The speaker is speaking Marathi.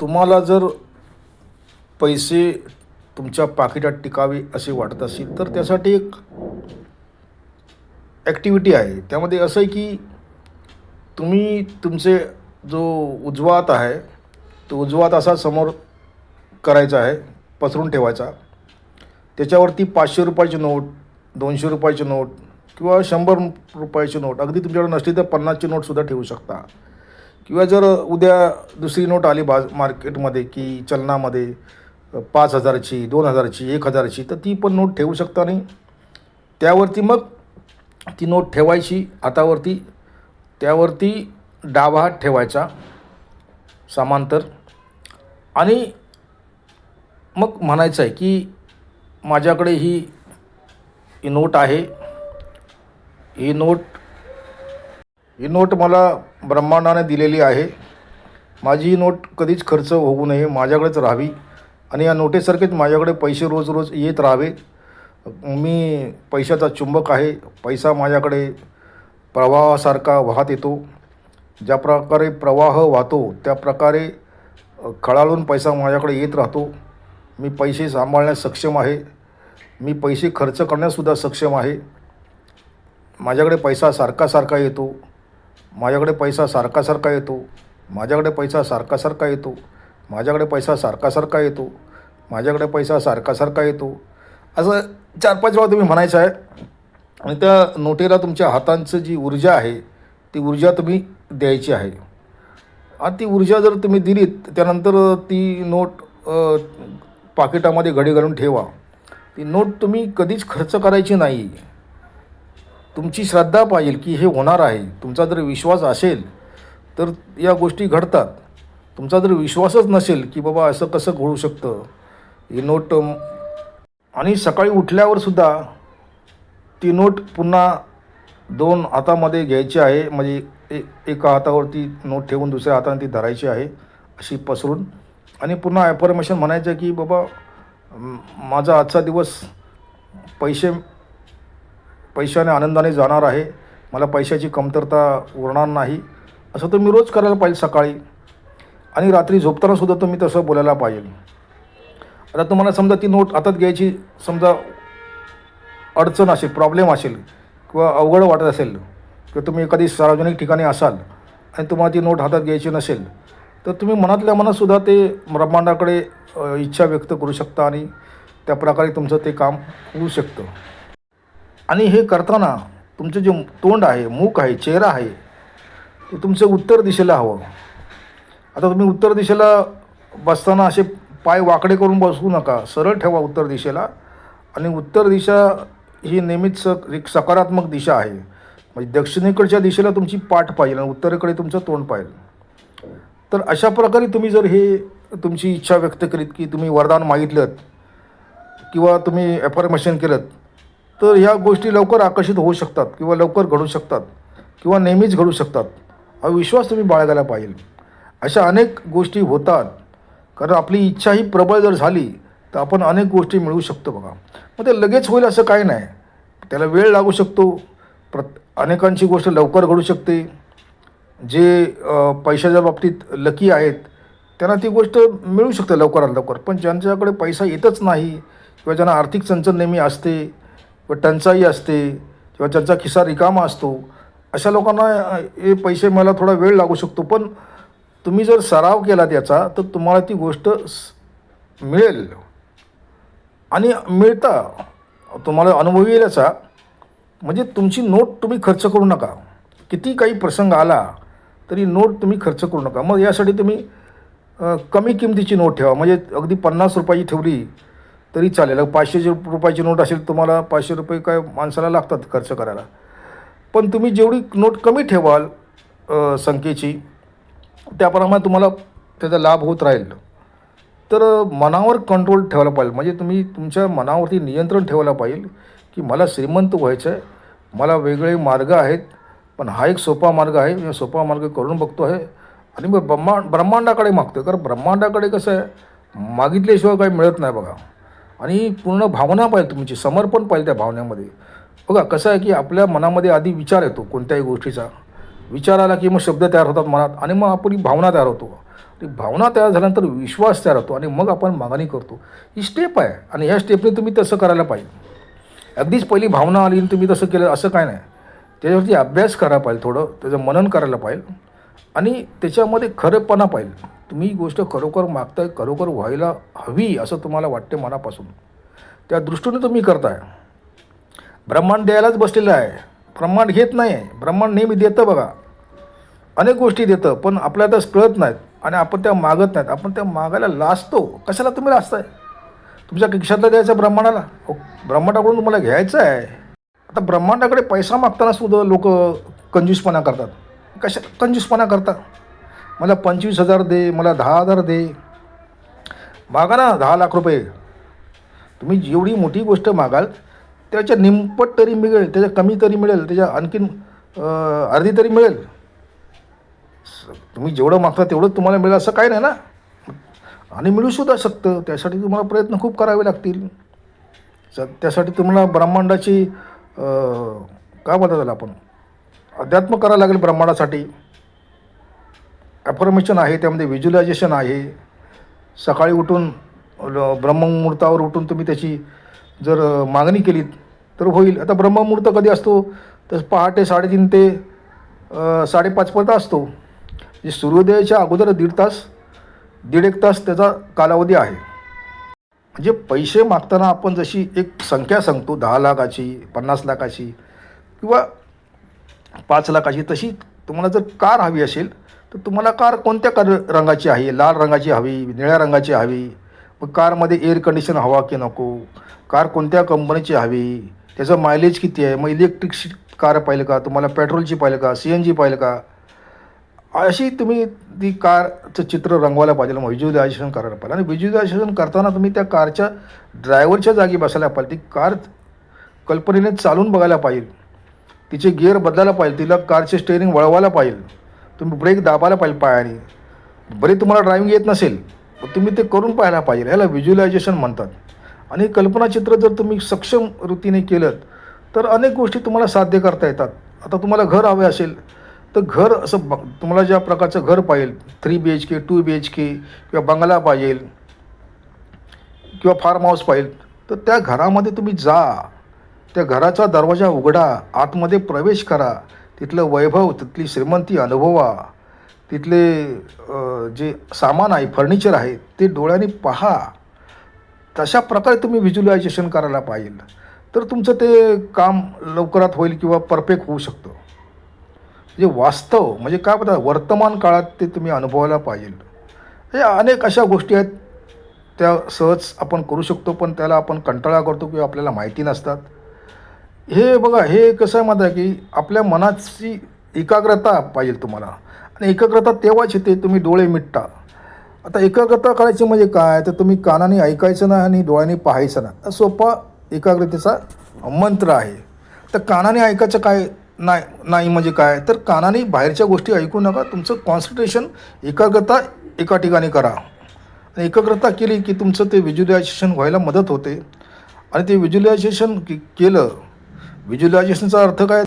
तुम्हाला जर पैसे तुमच्या पाकिटात टिकावे असे वाटत असेल तर त्यासाठी एक ॲक्टिव्हिटी आहे. त्यामध्ये असं आहे की तुम्ही तुमचे जो उजवात आहे तो उजवात असा समोर करायचा आहे पसरून ठेवायचा. त्याच्यावरती पाचशे रुपयाची नोट दोनशे रुपयाची नोट किंवा शंभर रुपयाची नोट अगदी तुमच्याकडे नसली तर पन्नासची नोटसुद्धा ठेवू शकता. किंवा जर उद्या दुसरी नोट आली बाज मार्केटमध्ये की चलनामध्ये पाच हजाराची दोन हजाराची एक हजाराची तर ती पण नोट ठेवू शकता आणि त्यावरती मग ती नोट ठेवायची हातावरती त्यावरती डावा हात ठेवायचा समांतर. आणि मग म्हणायचं आहे की माझ्याकडे ही नोट आहे. ही नोट ही नोट मला ब्रह्मांडाने दिलेली आहे. माझी ही नोट कधीच खर्च होऊ नये माझ्याकडेच राहावी आणि या नोटेसारखेच माझ्याकडे पैसे रोज रोज येत राहावे. मी पैशाचा चुंबक आहे पैसा माझ्याकडे प्रवाहासारखा वाहत येतो. ज्या प्रकारे प्रवाह वाहतो त्या प्रकारे खळाळून पैसा माझ्याकडे येत राहतो. मी पैसे सांभाळण्यास सक्षम आहे. मी पैसे खर्च करण्याससुद्धा सक्षम आहे. माझ्याकडे पैसा सारखा सारखा येतो. माझ्याकडे पैसा सारखा सारखा येतो. माझ्याकडे पैसा सारखा सारखा येतो. माझ्याकडे पैसा सारखा सारखा येतो. माझ्याकडे पैसा सारखा सारखा येतो. असं चार पाच वेळा तुम्ही म्हणायचं आहे. आणि त्या नोटेला तुमच्या हातांचं जी ऊर्जा आहे ती ऊर्जा तुम्ही द्यायची आहे. आणि ती ऊर्जा जर तुम्ही दिलीत त्यानंतर ती नोट पाकिटामध्ये घडी घालून ठेवा. ती नोट तुम्ही कधीच खर्च करायची नाही. तुमची श्रद्धा पाहिजे की हे होणार आहे. तुमचा जर विश्वास असेल तर या गोष्टी घडतात. तुमचा जर विश्वासच नसेल की बाबा असं कसं घडू शकतं. ही नोट आणि सकाळी उठल्यावर सुद्धा ती नोट पुन्हा दोन हातामध्ये घ्यायची आहे. म्हणजे ए एका हातावरती नोट ठेवून दुसऱ्या हाताने ती धरायची आहे अशी पसरून. आणि पुन्हा ॲफर्मेशन म्हणायचं की बाबा माझा आजचा दिवस पैसे पैशाने आनंदाने जाणार आहे. मला पैशाची कमतरता उरणार नाही. असं तुम्ही रोज करायला पाहिजे सकाळी. आणि रात्री झोपतानासुद्धा तुम्ही तसं बोलायला पाहिजे. आता तुम्हाला समजा ती नोट हातात घ्यायची समजा अडचण असेल प्रॉब्लेम असेल किंवा अवघड वाटत असेल किंवा तुम्ही एखादी सार्वजनिक ठिकाणी असाल आणि तुम्हाला ती नोट हातात घ्यायची नसेल तर तुम्ही मनातल्या मनातसुद्धा ते ब्रह्मांडाकडे इच्छा व्यक्त करू शकता आणि त्याप्रकारे तुमचं ते काम होऊ शकतं. आणि हे करताना तुमचं जे तोंड आहे मूक आहे चेहरा आहे ते तुमचं उत्तर दिशेला हवं. आता तुम्ही उत्तर दिशेला बसताना असे पाय वाकडे करून बसू नका. सरळ ठेवा उत्तर दिशेला. आणि उत्तर दिशा ही नेहमीच स एक सकारात्मक दिशा आहे. म्हणजे दक्षिणेकडच्या दिशेला तुमची पाठ पाहिजे आणि उत्तरेकडे तुमचं तोंड पाहिजे. तर अशा प्रकारे तुम्ही जर हे तुमची इच्छा व्यक्त करीत की तुम्ही वरदान मागितलं किंवा तुम्ही ॲफर्मेशन केलं तर ह्या गोष्टी लवकर आकर्षित होऊ शकतात किंवा लवकर घडू शकतात किंवा नेहमीच घडू शकतात. हा विश्वास तुम्ही बाळगायला पाहिजे. अशा अनेक गोष्टी होतात. कारण आपली इच्छा ही प्रबळ जर झाली तर आपण अनेक गोष्टी मिळवू शकतो बघा. मग ते लगेच होईल असं काही नाही. त्याला वेळ लागू शकतो. प्रत अनेकांची गोष्ट लवकर घडू शकते. जे पैशाच्या बाबतीत लकी आहेत त्यांना ती गोष्ट मिळू शकते लवकरात लवकर. पण ज्यांच्याकडे पैसा येतच नाही किंवा ज्यांना आर्थिक चंचल नेहमी असते व टंचाई असते किंवा ज्यांचा खिसा रिकामा असतो अशा लोकांना हे पैसे मिळायला थोडा वेळ लागू शकतो. पण तुम्ही जर सराव केला त्याचा तर तुम्हाला ती गोष्ट मिळेल. आणि मिळता तुम्हाला अनुभव येईल याचा. म्हणजे तुमची नोट तुम्ही खर्च करू नका. किती काही प्रसंग आला तरी नोट तुम्ही खर्च करू नका. मग यासाठी तुम्ही कमी किमतीची नोट ठेवा. म्हणजे अगदी पन्नास रुपयाची ठेवली तरी चालेल. पाचशे रुपयाची नोट असेल तुम्हाला पाचशे रुपये काय माणसाला लागतात खर्च करायला. पण तुम्ही जेवढी नोट कमी ठेवाल संख्येची त्याप्रमाणे तुम्हाला त्याचा लाभ होत राहील. तर मनावर कंट्रोल ठेवायला पाहिजे. म्हणजे तुम्ही तुमच्या मनावरती नियंत्रण ठेवायला पाहिजे की मला श्रीमंत व्हायचं आहे मला वेगळे मार्ग आहेत पण हा एक सोपा मार्ग आहे. मी सोपा मार्ग करून बघतो आहे. आणि मग ब्रह्मा ब्रह्मांडाकडे मागतो आहे कारण ब्रह्मांडाकडे कसं आहे मागितल्याशिवाय काही मिळत नाही बघा. आणि पूर्ण भावना पाहिजे तुमची म्हणजे समर्पण पाहिजे त्या भावनेमध्ये. बघा कसं आहे की आपल्या मनामध्ये आधी विचार येतो कोणत्याही गोष्टीचा. विचार आला की मग शब्द तयार होतात मनात आणि मग आपली भावना तयार होतो. ती भावना तयार झाल्यानंतर विश्वास तयार होतो आणि मग आपण मागणी करतो. ही स्टेप आहे आणि ह्या स्टेपने तुम्ही तसं करायला पाहिजे. अगदीच पहिली भावना आली आणि तुम्ही तसं केलं असं काय नाही. त्याच्यावरती अभ्यास करायला पाहिजे थोडं त्याचं मनन करायला पाहिजे आणि त्याच्यामध्ये खरेपणा पाहिजे. तुम्ही ही गोष्ट खरोखर मागताय खरोखर व्हायला हवी असं तुम्हाला वाटते मनापासून. त्या दृष्टीने तुम्ही करताय. ब्रह्मांड द्यायलाच बसलेलं आहे. ब्रह्मांड घेत नाही आहे ब्रह्मांड नेहमी देतं बघा. अनेक गोष्टी देतं पण आपल्याला त्यास कळत नाहीत आणि आपण त्या मागत नाहीत. आपण त्या मागायला लाजतो. कशाला तुम्ही लाजताय? तुमच्या खिशातला द्यायचं ब्रह्मांडाला? हो, ब्रह्मांडाकडून तुम्हाला घ्यायचं आहे. आता ब्रह्मांडाकडे पैसा मागताना सुद्धा लोक कंजूसपणा करतात. कशा कंजूसपणा करतात? मला पंचवीस हजार दे मला दहा हजार दे. मागा ना दहा लाख रुपये. तुम्ही जेवढी मोठी गोष्ट मागाल त्याच्या निमपट तरी मिळेल त्याच्या कमी तरी मिळेल त्याच्या आणखीन अर्धी तरी मिळेल. स- तुम्ही जेवढं मागता तेवढं तुम्हाला मिळेल असं काय नाही ना. आणि मिळूसुद्धा शकतं. त्यासाठी तुम्हाला प्रयत्न खूप करावे लागतील. स- त्यासाठी तुम्हाला ब्रह्मांडाची काय म्हणतात त्याला आपण? अध्यात्म करावं लागेल ब्रह्मांडासाठी. ॲफर्मेशन आहे त्यामध्ये व्हिज्युलायझेशन आहे. सकाळी उठून ब्रह्ममुहूर्तावर उठून तुम्ही त्याची जर मागणी केलीत तर होईल. आता ब्रह्ममुहूर्त कधी असतो? तर पहाटे साडेतीन ते साडेपाचपर्यंत असतो. म्हणजे सूर्योदयाच्या अगोदर दीड तास दीड एक तास त्याचा कालावधी आहे. म्हणजे पैसे मागताना आपण जशी एक संख्या सांगतो दहा लाखाची पन्नास लाखाची किंवा पाच लाखाची तशी तुम्हाला जर कार हवी असेल तर तुम्हाला कार कोणत्या कार रंगाची आहे लाल रंगाची हवी निळ्या रंगाची हवी? मग कारमध्ये एअर कंडिशन हवा की नको? कार कोणत्या कंपनीची हवी? त्याचं मायलेज किती आहे? मग इलेक्ट्रिक कार पाहिलं का? तुम्हाला पेट्रोलची पाहिलं का? सी एन जी पाहिलं का? अशी तुम्ही ती कारचं चित्र रंगवायला पाहिजे. मग व्हिज्युअलायझेशन करायला पाहिजे. आणि व्हिज्युअलायझेशन करताना तुम्ही त्या कारच्या ड्रायव्हरच्या जागी बसायला पाहिजे. ती कार कल्पनेने चालून बघायला पाहिजे. तिचे गिअर बदलायला पाहिजे. तिला कारचे स्टेअरिंग वळवायला पाहिजे. तुम्ही ब्रेक दाबायला पाहिजे पायाने. बरी तुम्हाला ड्रायव्हिंग येत नसेल तर तुम्ही ते करून पाहायला पाहिजे. ह्याला व्हिज्युअलायझेशन म्हणतात. आणि कल्पनाचित्र जर तुम्ही सक्षम वृत्तीने केलं तर अनेक गोष्टी तुम्हाला साध्य करता येतात. आता तुम्हाला घर हवे असेल तर घर असं ब तुम्हाला ज्या प्रकारचं घर पाहिजे three B H K two B H K किंवा बंगला पाहिजे किंवा फार्म हाऊस पाहिजे तर त्या घरामध्ये तुम्ही जा. त्या घराचा दरवाजा उघडा आतमध्ये प्रवेश करा. तिथलं वैभव तिथली श्रीमंती अनुभवा तिथले जे सामान आहे फर्निचर आहे ते डोळ्याने पहा. तशा प्रकारे तुम्ही व्हिज्युलायझेशन करायला पाहिजे तर तुमचं ते काम लवकरात होईल किंवा परफेक्ट होऊ शकतं. म्हणजे वास्तव म्हणजे काय बघा वर्तमान काळात ते तुम्ही अनुभवायला पाहिजे हे अनेक अशा गोष्टी आहेत त्या सहज आपण करू शकतो पण त्याला आपण कंटाळा करतो किंवा आपल्याला माहिती नसतात. हे बघा हे कसं आहे माहिती आहे की आपल्या मनाची एकाग्रता पाहिजे तुम्हाला. आणि एकाग्रता तेव्हाच येते तुम्ही डोळे मिटता. आता एकाग्रता करायची म्हणजे काय? तर तुम्ही कानाने ऐकायचं नाही आणि डोळ्याने पाहायचं नाही. सोपा एकाग्रतेचा मंत्र आहे. तर कानाने ऐकायचं काय नाही नाही म्हणजे काय? तर कानाने बाहेरच्या गोष्टी ऐकू नका. तुमचं कॉन्सन्ट्रेशन एकाग्रता एका ठिकाणी करा. आणि एकाग्रता केली की तुमचं ते व्हिज्युलायझेशन व्हायला मदत होते. आणि ते व्हिज्युलायझेशन के केलं व्हिज्युलायझेशनचा अर्थ काय?